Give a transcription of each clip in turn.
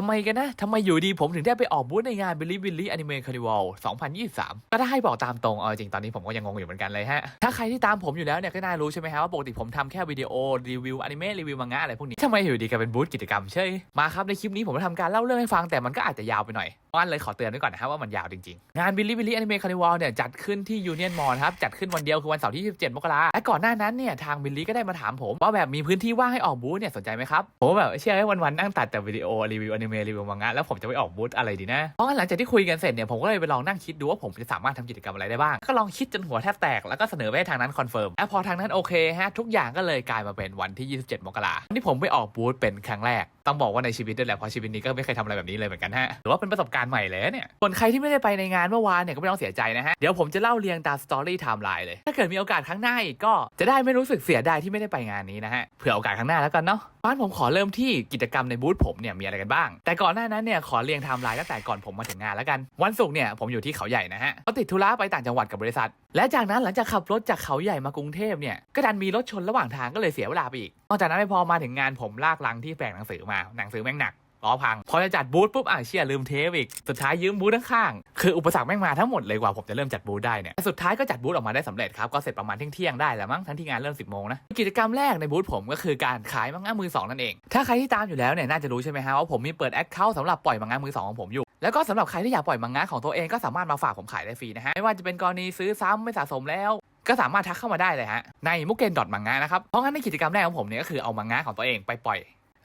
ทำไมกันนะทำไมอยู่ดีผมถึงได้ไปออกบูธในงาน Billy Billy Anime Carnival 2023 ก็ถ้าให้บอกตามตรงเอาจริงตอนนี้ผมก็ยังงงอยู่เหมือนกันเลยฮะ ถ้าใครที่ตามผมอยู่แล้วเนี่ยก็น่ารู้ใช่ไหมฮะว่าปกติผมทำแค่วิดีโอรีวิวอนิเมะรีวิวมังงะอะไรพวกนี้ทำไมอยู่ดีกลายเป็นบูธกิจกรรมเฉยมาครับในคลิปนี้ผมจะทำการเล่าเรื่องให้ฟังแต่มันก็อาจจะยาวไปหน่อยวันเลยขอเตือนไว้ก่อนนะฮะว่ามันยาวจริงๆ งาน Billy Billy Anime Carnival เนี่ยจัดขึ้นที่ Union Mall ครับจัดขึ้นวันเดียวคือวันเสาร์ที่ 27 มกราและก่อนหน้านั้นเนี่ยทาง Billy ก็ได้มาถามผมว่าแบบมีพื้นที่ว่างให้ออกบูธเนี่ยสนใจไหมครับผมแบบเชื่อให้วันๆนั่งตัดแต่วิดีโอรีวิวอนิเมะรีวิวมังงะแล้วผมจะไปออกบูธอะไรดีนะเพราะหลังจากที่คุยกันเสร็จเนี่ยผมก็เลยไปลองนั่งคิดดูว่าผมจะสามารถทำกิจกรรมอะไรได้บ้าง ก็ลองคิดจนหัวแทบแตกแล้วก็เสนอไปทางนั้นคอนเฟิร์มและพอทางนั้นโอเคฮะทุกอย่างก็เลยกลายมาเป็นวันที่ 27 มกราที่ผมไปออกบูธเป็นครั้งแรกต้องบอกว่าในชีวิตด้วยแหละเพราะชีวิตนี้ก็ไม่เคยทำอะไรแบบนี้เลยเหมือนกันฮะหรือว่าเป็นประสบการณ์ใหม่เลยเนี่ยส่วนใครที่ไม่ได้ไปในงานเมื่อวานเนี่ยก็ไม่ต้องเสียใจนะฮะเดี๋ยวผมจะเล่าเรียงตามสตอรี่ไทม์ไลน์เลยถ้าเกิดมีโอกาสครั้งหน้าอีกก็จะได้ไม่รู้สึกเสียดายที่ไม่ได้ไปงานนี้นะฮะเผื่อโอกาสข้งหน้าแล้วกันเนาะ บ้านผมขอเริ่มที่กิจกรรมในบูธผมเนี่ยมีอะไรกันบ้าง แต่ก่อนหน้านั้นเนี่ยขอเรียงไทม์ไลน์ตั้งแต่ก่อนผมมาถึงงานแล้วกัน วันศุกร์เนี่ยผมอยู่ที่เขาใหญ่นะฮะเขาติดธุระไปต่างจังหวัดกับบริษัท และจากนั้นหลังจากขับรถจากเขาใหญ่มากรุงเทพเนี่ยก็ดันมีรถชนระหว่างทางก็เลยเสียเวลาไปอีกนอกจากนั้นไม่พอมาถึงงานผมลากลังที่แปลงหนังสือมาหนังสือแม่งหนัก ล้อพัง พอจะจัดบูธปุ๊บอะเชี่ยลืมเทปอีก สุดท้ายยืมบูธข้างๆคืออุปสรรคแม่งมาทั้งหมดเลยกว่าผมจะเริ่มจัดบูธได้เนี่ยแต่สุดท้ายก็จัดบูธออกมาได้สำเร็จครับก็เสร็จประมาณเที่ยงๆได้แหละมั้งทั้งที่งานเริ่ม 10โมงนะกิจกรรมแรกในบูธผมก็คือการขายมังงะมือสองนั่นเอง ถ้าใครที่ตามอยู่แล้วเนี่ยน่าจะรู้ใช่ไหมฮะว่าผมมีเปิดแอคเคาท์สำหรับปล่อยมังงะมือสองของผมอยู่แล้วก็สำหรับใครที่อยากปล่อยมังงะของตัวเองก็สามารถมาฝากผมขายได้ฟรีนะฮะไม่ว่าจะเป็นกรณีซื้อซ้ำไม่สะสมแล้วก็สามารถทักเข้ามาได้เลยฮะในมุกเกนดอทมังงะนะครับเพราะงั้นในกิจกรรมแรกของผมเนี่ยก็คือเอามังงะของตัวเองไปปล่อย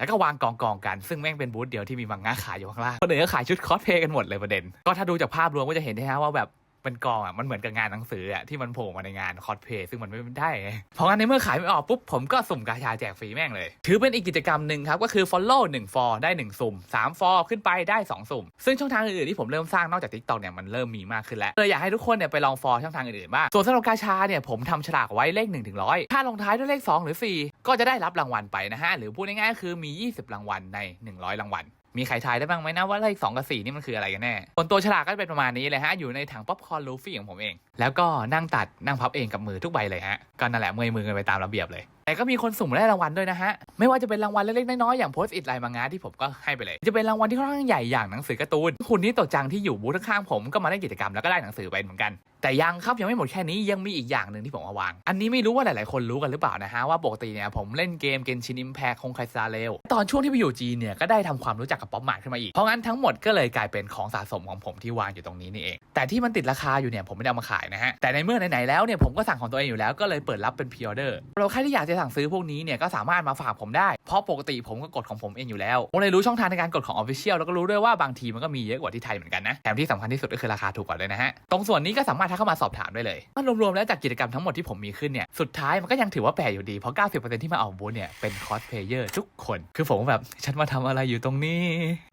แล้วก็วางกองกองๆกัน ซึ่งแม่งเป็นบูธเดียวที่มีมังงะขายอยู่ข้างล่างคนอื่นก็ขายชุดคอสเพลย์กันหมดเลยประเด็น ก็ถ้าดูจากภาพรวมก็จะเห็นได้ฮะว่าแบบ เป็นกองอะมันเหมือนกับงานหนังสืออะที่มันโผล่มาในงานคอสเพลย์ซึ่งมันไม่ได้ไงเพราะงั้นในเมื่อขายไม่ออกปุ๊บผมก็สุ่มกาชาแจกฟรีแม่งเลย ถือเป็นอีกกิจกรรมหนึ่งครับ ก็คือ follow 1 for ได้ 1 สุ่ม3 for ขึ้นไปได้ 2 สุ่ม ซึ่งช่องทางอื่นๆที่ผมเริ่มสร้างนอกจาก TikTok เนี่ยมันเริ่มมีมากขึ้นแล้วเลยอยากให้ทุกคนเนี่ยไปลอง for ช่องทางอื่นๆบ้างส่วนสำหรับกาชาเนี่ยผมทำฉลากไว้เลข1ถึง100ถ้าลงท้ายด้วยเลข 2 หรือ 4 ก็จะได้รับรางวัลไปนะฮะหรือพูดง่ายๆก็คือมี 20 รางวัลใน 100 รางวัล มีใครทายได้บ้างไหมนะว่าเลขสองกับสี่นี่มันคืออะไรกันแน่ผลตัวฉลากก็จะเป็นประมาณนี้เลยฮะอยู่ในถังป๊อปคอร์นลูฟี่ของผมเอง แล้วก็นั่งตัดนั่งพับเองกับมือทุกใบเลยฮะก็นั่นแหละเมื่อยมือกันไปตามระเบียบเลยแต่ก็มีคนสุ่มได้รางวัลด้วยนะฮะ ไม่ว่าจะเป็นรางวัลเล็กๆน้อยๆอย่างโพสต์อิทไลน์มังงะที่ผมก็ให้ไปเลย จะเป็นรางวัลที่ค่อนข้างใหญ่อย่างหนังสือการ์ตูน คุณนี่ตกจังที่อยู่บูธข้างๆผมก็มาเล่นกิจกรรมแล้วก็ได้หนังสือไปเหมือนกัน แต่ยังครับยังไม่หมดแค่นี้ยังมีอีกอย่างหนึ่งที่ผมเอาวาง อันนี้ไม่รู้ว่าหลายๆคนรู้กันหรือเปล่านะฮะว่าปกติเนี่ยผมเล่นเกมเกนชินอิมแพคคงไคซาเรลตอนช่วงที่ไปอยู่จีนเนี่ยก็ได้ทำความรู้จักกับป๊อปมาร์ทขึ้นมาอีกเพราะงั้นทั้งหมดก็เลยกลายเป็นของสะสมของผมที่วางอยู่ตรงนี้นี่เอง แต่ที่มันติดราคาอยู่เนี่ยผมไม่ได้เอามาขายนะฮะแต่ในเมื่อไหนๆแล้วเนี่ยผมก็สั่งของตัวเองอยู่แล้วก็เลยเปิดรับเป็นพ r ออเดอร์เราใครที่อยากจะสั่งซื้อพวกนี้เนี่ยก็สามารถมาฝากผมได้เพราะปกติผมก็กดของผมเองอยู่แล้วผมเลยรู้ช่องทางในการกดของ Official แล้วก็รู้ด้วยว่าบางทีมันก็มีเยอะกว่าที่ไทยเหมือนกันนะแถมที่สำคัญที่สุดก็คือราคาถูกกว่าเลยนะฮะตรงส่วนนี้ก็สามารถทักเข้ามาสอบถามได้เลยมันรวมๆแล้วจากกิจกรรมทั้งหมดที่ผมมีขึ้นเนี่ยสุดท้ายมันก็ยังถือว่าแปลกอยู่ดีเพราะ 90%ที่มาออกบูธเนี่ยเป็นคอสเพลเยอร์ทุกคน คือผมแบบฉันมาทำอะไรอยู่ตรงนี้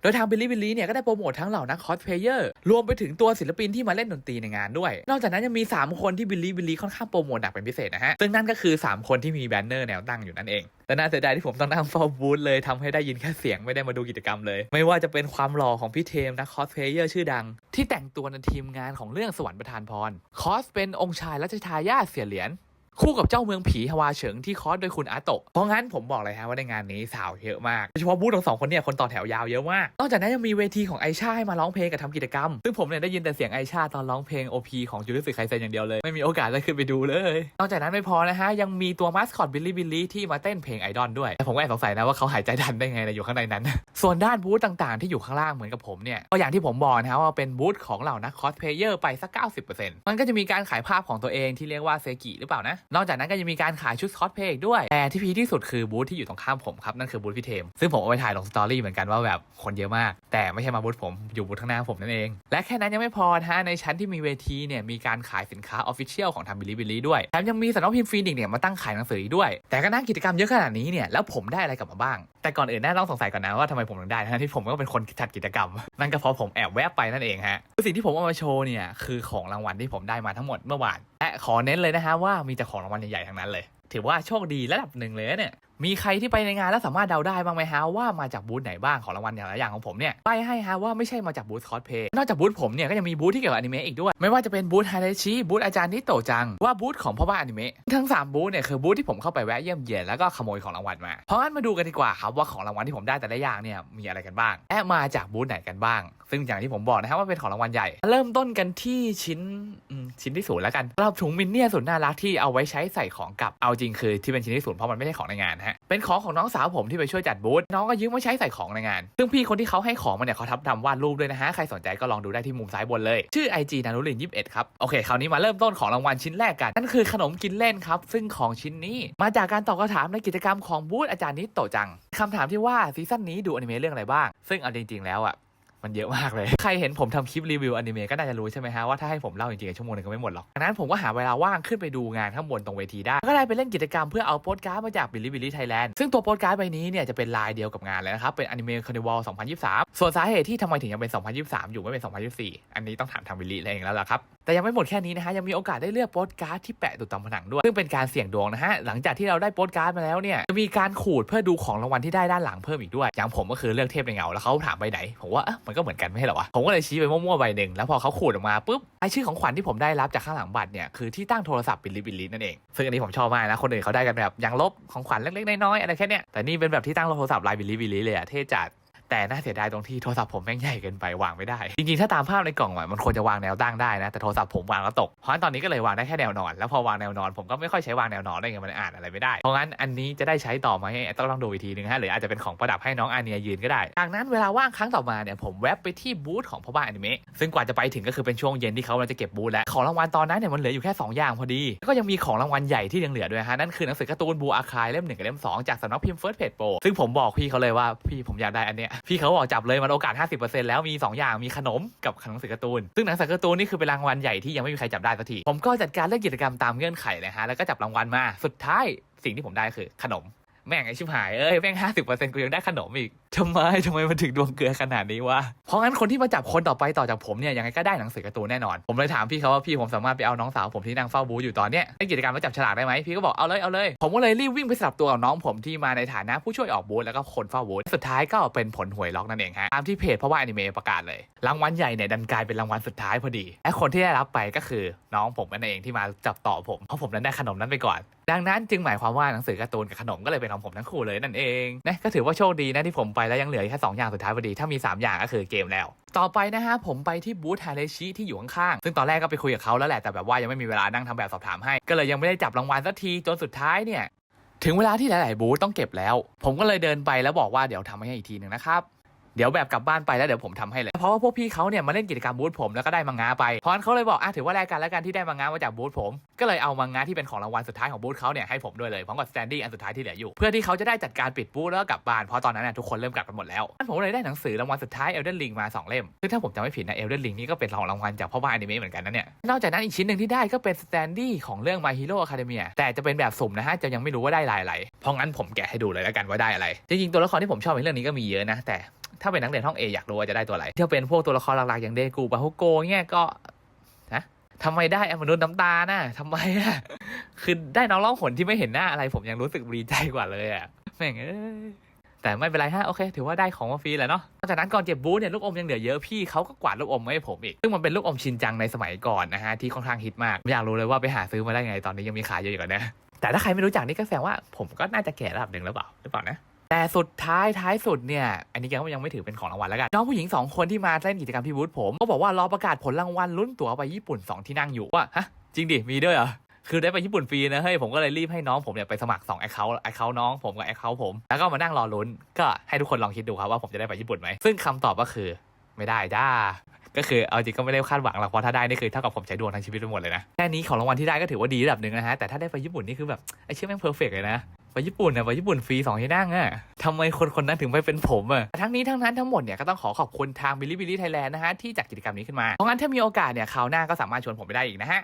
โดยทางบิลลี่บิลลี่เนี่ยก็ได้โปรโมททั้งเหล่านักคอสเพลเยอร์รวมไปถึงตัวศิลปินที่มาเล่นดนตรีในงานด้วย นอกจากนั้นยังมี 3 คนที่บิลลี่บิลลี่ค่อนข้างโปรโมทหนักเป็นพิเศษนะฮะซึ่งนั่นก็คือ 3 คนที่มีแบนเนอร์แนวตั้งอยู่นั่นเอง แต่น่าเสียดายที่ผมต้องนั่งเฝ้าบูธเลยทำให้ได้ยินแค่เสียงไม่ได้มาดูกิจกรรมเลย ไม่ว่าจะเป็นความหล่อของพี่เทมนะคอสเพลเยอร์ชื่อดัง ที่แต่งตัวในทีมงานของเรื่องสวรรค์ประทานพรคอสเป็นองค์ชายรัชทายาทเสียเหรียญ คู่กับเจ้าเมืองผีฮวาเฉิงที่คอสโดยคุณอาโตะเพราะงั้นผมบอกเลยฮะว่าในงานนี้สาวเยอะมากโดยเฉพาะบูธของสองคนเนี่ยคนต่อแถวยาวเยอะมากนอกจากนั้นยังมีเวทีของไอชาให้มาร้องเพลงกับทำกิจกรรม ซึ่งผมเนี่ยได้ยินแต่เสียงไอชาตอนร้องเพลง OP ของจูริสึไคเซนอย่างเดียวเลย ไม่มีโอกาสได้ขึ้นไปดูเลย นอกจากนั้นไม่พอนะฮะยังมีตัวมาสคอตบิลลี่บิลลี่ที่มาเต้นเพลงไอดอลด้วยแต่ผมก็แอบสงสัยนะว่าเขาหายใจทันได้ไงนะอยู่ข้างในนั้น ส่วนด้านบูธต่างๆ ที่อยู่ข้างล่างเหมือนกับผมเนี่ยก็อย่างที่ผมบอกนะฮะว่าเป็นบูธของเหล่านักคอสเพลเยอร์ไปสัก 90%มันก็จะมีการขายภาพของตัวเองที่เรียกว่าเซกิหรือเปล่านะนอกจากนั้นก็ยังมีการขายชุดคอสเพลย์อีกด้วยแต่ที่พีที่สุดคือบูธที่อยู่ตรงข้ามผมครับนั่นคือบูธพี่เทมซึ่งผมเอาไปถ่ายลงสตอรี่เหมือนกันว่าแบบคนเยอะมาก แต่ไม่ใช่มาบูธผมอยู่บูธข้างหน้าผมนั่นเอง และแค่นั้นยังไม่พอฮะในชั้นที่มีเวทีเนี่ยมีการขายสินค้าออฟฟิเชียลของทางบิลิบิลี่ด้วยแถมยังมีสำนักพิมพ์ฟีนิกเนี่ยมาตั้งขายหนังสืออีกด้วย แต่ก็นั่งกิจกรรมเยอะขนาดนี้เนี่ยแล้วผมได้อะไรกลับมาบ้างแต่ก่อนอื่นแน่ต้องสงสัยก่อนนะว่าทำไมผมถึงได้นะที่ผมก็เป็นคนจัดกิจกรรม นั่นก็เพราะผมแอบแวบไปนั่นเองฮะสิ่งที่ผมเอามาโชว์เนี่ยคือของรางวัลที่ผมได้มาทั้งหมดเมื่อวานและขอเน้นเลยนะฮะว่ามีแต่ของรางวัลใหญ่ๆทั้งนั้นเลย ถือว่าโชคดีระดับหนึ่งเลยเนี่ย มีใครที่ไปในงานแล้วสามารถเดาได้บ้างไหมฮะว่ามาจากบูธไหนบ้างของรางวัลอย่างละอย่างของผมเนี่ยไปให้ฮะว่าไม่ใช่มาจากบูธคอสเพย์นอกจากบูธผมเนี่ยก็ยังมีบูธที่เกี่ยวกับอนิเมะอีกด้วย ไม่ว่าจะเป็นบูธไฮไลชิบูธอาจารย์นิโตจังว่าบูธของพ่อบ้านอนิเมะทั้งสามบูธเนี่ยคือบูธที่ผมเข้าไปแวะเยี่ยมเยียนแล้วก็ขโมยของรางวัลมา เพราะงั้นมาดูกันดีกว่าครับว่าของรางวัลที่ผมได้แต่ละอย่างเนี่ยมีอะไรกันบ้างและมาจากบูธไหนกันบ้าง ซึ่งอย่างที่ผมบอกนะครับว่าเป็นของรางวัลใหญ่ เริ่มต้นกันที่ชิ้นชิ้นที่ศูนย์แล้วกันรับถุงมินเนี่ยสุดน่ารักที่เอาไว้ใช้ใส่ของกับเอาจริงคือที่เป็นชิ้นที่ศูนย์เพราะมันไม่ใช่ของในงานฮะเป็นของของน้องสาวผมที่ไปช่วยจัดบูธน้องก็ยืมมาใช้ใส่ของในงาน ซึ่งพี่คนที่เขาให้ของมาเนี่ยเขาทับทำวาดรูปด้วยนะฮะใครสนใจก็ลองดูได้ที่มุมซ้ายบนเลยชื่อ IG นารุลิน21ครับโอเคคราวนี้มาเริ่มต้นของรางวัลชิ้นแรกกันนั่นคือขนมกินเล่นครับซึ่งของชิ้นนี้มาจากการตอบคำถามในกิจกรรมของบูธอาจารย์นิโตจังคำถามที่ว่าซีซั่นนี้ดูอนิเมะเรื่องอะไรบ้าง ซึ่งเอาจริงๆแล้วอะ มันเยอะมากเลย ใครเห็นผมทำคลิปรีวิวอนิเมะก็น่าจะรู้ใช่ไหมฮะว่าถ้าให้ผมเล่าจริงๆชั่วโมงนึงก็ไม่หมดหรอกดังนั้นผมก็หาเวลาว่างขึ้นไปดูงานข้างบนตรงเวทีได้ ก็ได้ไปเล่นกิจกรรมเพื่อเอาโปสการ์ดมาจากบิลลี่บิลลี่ไทยแลนด์ซึ่งตัวโปสการ์ดใบนี้เนี่ยจะเป็นลายเดียวกับงานเลยนะครับ เป็นอนิเมะคาร์นิวัล2023 ส่วนสาเหตุที่ทำไมถึงยังเป็น 2023 อยู่ไม่เป็น 2024 อันนี้ต้องถามทางบิลลี่เองแล้วล่ะครับแต่ยังไม่หมดแค่นี้นะฮะยังมีโอกาสได้เลือกโปสการ์ดที่แปะติดตามผนังด้วยซึ่งเป็นการเสี่ยงดวงนะฮะหลังจากที่เราได้โปสการ์ดมาแล้วเนี่ยจะมีการขูดเพื่อดูของรางวัลที่ได้ด้านหลังเพิ่มอีกด้วยอย่างผมก็คือเลือกเทพในเงาแล้วเขาถามใบไหนผมว่าเอ๊ะมันก็เหมือนกันไม่ใช่หรอวะผมก็เลยชี้ไปมั่วๆใบหนึ่งแล้วพอเขาขูดออกมาปุ๊บไอชื่อของขวัญที่ผมได้รับจากข้างหลังบัตรเนี่ยคือที่ตั้งโทรศัพท์บิลลิบิลลินั่นเองซึ่งอันนี้ผมชอบมากนะคนอื่นเขาได้กันแบบยังลบของขวัญเล็กๆน้อยๆอะไรแค่เนี้ยแต่นี่เป็นแบบที่ตั้งโทรศัพท์ลายบิลลิบิลลิเลยอะเท่จัด แต่น่าเสียดายตรงที่โทรศัพท์ผมแม่งใหญ่เกินไปวางไม่ได้ จริงๆ ถ้าตามภาพในกล่องอะมันควรจะวางแนวตั้งได้นะ แต่โทรศัพท์ผมวางแล้วตก เพราะตอนนี้ก็เลยวางได้แค่แนวนอน แล้วพอวางแนวนอนผมก็ไม่ค่อยใช้วางแนวนอนได้ไงมันอ่านอะไรไม่ได้ เพราะงั้นอันนี้จะได้ใช้ต่อไหมต้องลองดูอีกทีนึงฮะหรืออาจจะเป็นของประดับให้น้องอาเนียยืนก็ได้ จากนั้นเวลาว่างครั้งต่อมาเนี่ยผมแวบไปที่บูธของพ่อบ้านอนิเมะซึ่งกว่าจะไปถึงก็คือเป็นช่วงเย็นที่เขากำลังจะเก็บบูธแล้วของรางวัลตอนนั้นเนี่ยมันเหลืออยู่แค่สอย่างพอดีแล้วก็ยังมีของรางวัลใหญ่ที่ยังเหลือด้วยฮะนั่นคือหนังสือการ์ตูนบูอาคายเล่มหนึ่งกับเล่มสองจากสำนักพิมพ์ First Page Pro ซึ่งผมบอกพี่เขาเลยว่าพี่ผมอยากได้อันเนี้ยพี่เขาบอกจับเลยมันโอกาส 50%แล้วมี 2 อย่างมีขนมกับหนังสือการ์ตูน ซึ่งหนังสือการ์ตูนนี่คือเป็นรางวัลใหญ่ที่ยังไม่มีใครจับได้สักที ผมก็จัดการเลือกกิจกรรมตามเงื่อนไขเลยฮะ แล้วก็จับรางวัลมา สุดท้ายสิ่งที่ผมได้คือขนม แม่งไอชิบหาย เอ้ย แม่ง 50%กูยังได้ขนมอีก ทำไมทำไมมันถึงดวงเกลือขนาดนี้วะ เพราะงั้นคนที่มาจับคนต่อไปต่อจากผมเนี่ยยังไงก็ได้หนังสือการ์ตูนแน่นอน ผมเลยถามพี่เขาว่าพี่ผมสามารถไปเอาน้องสาวผมที่นั่งเฝ้าบูธอยู่ตอนเนี้ยในกิจกรรมมาจับฉลากได้ไหมพี่ก็บอกเอาเลยเอาเลย ผมก็เลยรีบวิ่งไปสลับตัวกับน้องผมที่มาในฐานะผู้ช่วยออกบูธแล้วก็คนเฝ้าบูธสุดท้ายก็เป็นผลหวยล็อกนั่นเองฮะตามที่เพจเพราะว่าอนิเมะประกาศเลยรางวัลใหญ่เนี่ยดันกลายเป็นรางวัลสุดท้ายพอดีและคนที่ได้รับไปก็คือน้องผมนั่นเองที่มาจับต่อผมเพราะผมนั้นได้ขนมนั้นไปก่อน ดังนั้นจึงหมายความว่าหนังสือการ์ตูนกับขนมก็เลยเป็นของผมทั้งคู่เลยนั่นเองนะก็ถือว่าโชคดีนะที่ผมไปแล้วยังเหลือแค่สองอย่างสุดท้ายพอดีถ้ามี 3 อย่างก็คือเกมแล้ว ต่อไปนะฮะผมไปที่บูธฮาเลชิที่อยู่ข้างๆซึ่งตอนแรกก็ไปคุยกับเขาแล้วแหละแต่แบบว่ายังไม่มีเวลานั่งทำแบบสอบถามให้ก็เลยยังไม่ได้จับรางวัลสักทีจนสุดท้ายเนี่ยถึงเวลาที่หลาย ๆ บูธต้องเก็บแล้ว ผมก็เลยเดินไปแล้วบอกว่าเดี๋ยวทำให้อีกทีหนึ่งนะครับ ดี๋ยวแบบกลับบ้านไปแล้วเดี๋ยวผมทำให้เลยเพราะว่าพวกพี่เขาเนี่ยมาเล่นกิจกรรมบูธผมแล้วก็ได้มังงะไปเพราะนั้นเขาเลยบอกอะถือว่าแลกกันแล้วกันที่ได้มังงะมาจากบูธผมก็เลยเอามังงะที่เป็นของรางวัลสุดท้ายของบูธเขาเนี่ยให้ผมด้วยเลยพร้อมกับสแตนดี้อันสุดท้ายที่เหลืออยู่เพื่อที่เขาจะได้จัดการปิดบูธแล้วก็กลับบ้านเพราะตอนนั้นน่ะทุกคนเริ่มกลับกันหมดแล้วงั้นผมเลยได้หนังสือรางวัลสุดท้ายเอลเดนลิงมาสองเล่มซึ่งถ้าผมจำไม่ผิดนะเอลเดนลิงนี่ก็เป็นของรางวัลจากพ่อบ้านอนิเมะเหมือนกันนะเนี่ยนอกจากนั้นอีกชิ้นหนึ่งที่ได้ก็เป็นสแตนดี้ของเรื่อง My Hero Academia แต่จะเป็นแบบสุ่มนะฮะจะยังไม่รู้ว่าได้ลายอะไรเพราะงั้นผมแกะให้ดูเลยแล้วกันว่าได้อะไรจริงๆตัวละครที่ผมชอบในเรื่องนี้ก็มีเยอะนะแต่ ถ้าเป็นนักเรียนห้อง A อยากรู้ว่าจะได้ตัวอะไรถ้าเป็นพวกตัวละครหลักๆอย่างเดกูบาฮุโกเนี่ยก็นะทำไมได้อมนุษย์น้ำตาน่ะทำไมอะคือได้น้องร้องหนที่ไม่เห็นหน้าอะไร ผมยังรู้สึกดีใจกว่าเลยอะแม่งเอ้ยแต่ไม่เป็นไรฮะโอเค ถือว่าได้ของมาฟรีแหละเนาะนอกจากนั้นก่อนเจ็บบูธเนี่ยลูกอมยังเหลือเยอะพี่เขาก็กวาดลูกอมมาให้ผมอีก ซึ่งมันเป็นลูกอมชินจังในสมัยก่อนนะฮะที่ค่อนข้างฮิตมากไม่อยากรู้เลยว่าไปหาซื้อมาได้ไงตอนนี้ยังมีขายเยอะอยู่กันนะแต่ถ้าใครไม่รู้จักนี่ก็แสดงว่าผมก็น่าจะแก่ระดับหนึ่งแล้วเปล่าหรือเปล่านะ แต่สุดท้ายท้ายสุดเนี่ย อันนี้ยังยังไม่ถือเป็นของรางวัลแล้วกัน น้องผู้หญิง 2 คนที่มาเล่นกิจกรรมที่บูธผม ก็บอกว่ารอประกาศผลรางวัลลุ้นตั๋วไปญี่ปุ่น 2 ที่นั่งอยู่ว่าฮะจริงดิ มีด้วยเหรอคือได้ไปญี่ปุ่นฟรีนะเฮ้ยผมก็เลยรีบให้น้องผมเนี่ยไปสมัคร2 account account น้องผมกับ account ผม แล้วก็มานั่งรอลุ้น ก็ให้ทุกคนลองคิดดูครับว่าผมจะได้ไปญี่ปุ่นไหมซึ่งคำตอบก็คือไม่ได้จ้าก็คือเอาจริงก็ไม่ได้คาดหวังหรอกเพราะถ้าได้นี่คือเท่ากับผมใช้ดวงทั้งชีวิตไปหมดเลยนะแค่นี้ของรางวัลที่ได้ก็ถือว่าดีระดับหนึ่งนะฮะแต่ถ้าได้ไปญี่ปุ่นนี่คือแบบไอ้เชื่อแม่งเพอร์เฟกเลยนะ ไปญี่ปุ่นนะไปญี่ปุ่นฟรีสองที่นั่งอะทำไมคนคนนั้นถึงไปเป็นผมอะทั้งนี้ทั้งนั้นทั้งหมดเนี่ยก็ต้องขอขอบคุณทางบิลลี่บิลลี่ไทยแลนด์นะฮะที่จัดกิจกรรมนี้ขึ้นมาเพราะงั้นถ้ามีโอกาสเนี่ยคราวหน้าก็สามารถชวนผมไปได้อีกนะฮะ